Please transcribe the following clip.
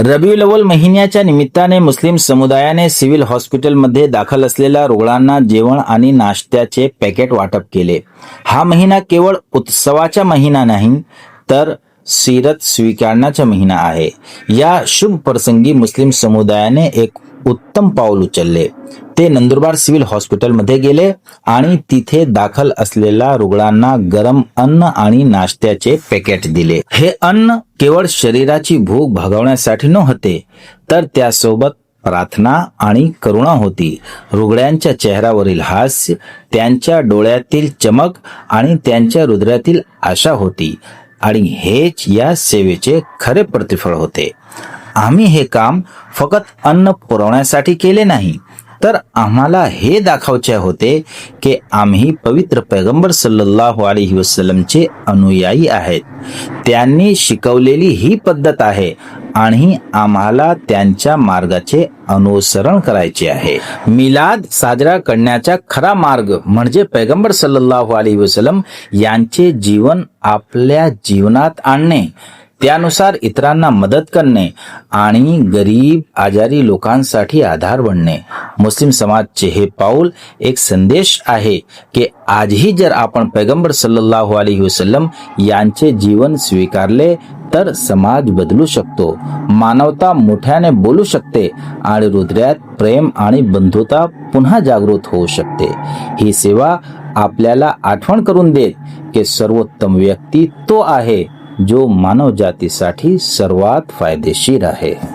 रबी लवल महिन्याच्या निमित्ताने मुस्लिम समुदायाने सिव्हिल हॉस्पिटलमध्ये दाखल असलेल्या रुग्णांना जेवण आणि नाश्त्याचे पॅकेट वाटप केले. हा महिना केवळ उत्सवाचा महिना नाही तर सीरत स्वीकारण्याचा महिना आहे. या शुभ प्रसंगी मुस्लिम समुदायाने एक उत्तम पाऊल उचलले. ते नंदुरबार सिव्हिल हॉस्पिटलमध्ये गेले आणि तिथे दाखल असलेल्या रुग्णांना गरम अन्न आणि नाश्त्याचे पॅकेट दिले. हे अन्न केवळ शरीराची भूक भागवण्यासाठी नव्हते तर त्यासोबत प्रार्थना आणि करुणा होती. रुग्णांच्या चेहऱ्यावरील हास्य त्यांच्या डोळ्यातील चमक आणि त्यांच्या हृदयातील आशा होती आणि हेच या सेवेचे खरे प्रतिफळ होते. आम्ही हे काम फक्त अन्न पुरवण्यासाठी केले नाही. तर आम्हाला हे दाखवायचे होते की आम्ही पवित्र पैगंबर सल्लल्लाहु अलैहि वसलमचे अनुयायी आहेत. त्यांनी शिकवलेली ही पद्धत आहे आणि आम्हाला त्यांच्या मार्गाचे अनुसरण करायचे आहे. मिलाद साजरा करण्याचा खरा मार्ग म्हणजे पैगंबर सल्लल्लाहु अलैहि वसलम यांचे जीवन आपल्या जीवनात आणणे. त्यानुसार इतरांना मदत करणे आणि गरीब आजारी लोकांसाठी आधार बनणे. मुस्लिम समाजचे हे पाऊल एक संदेश आहे की आजही जर आपण पैगंबर सल्लल्लाहु अलैहि वसल्लम यांचे जीवन स्वीकारले तर समाज बदलू शकतो. मानवता मोठ्याने बोलू शकते आणि हृदयात प्रेम आणि बंधुता पुन्हा जागृत होऊ शकते. ही सेवा आपल्याला आठवण करून देत की सर्वोत्तम व्यक्ती तो आहे. जो मानव जातीसाठी सर्वात फायदेशीर आहे.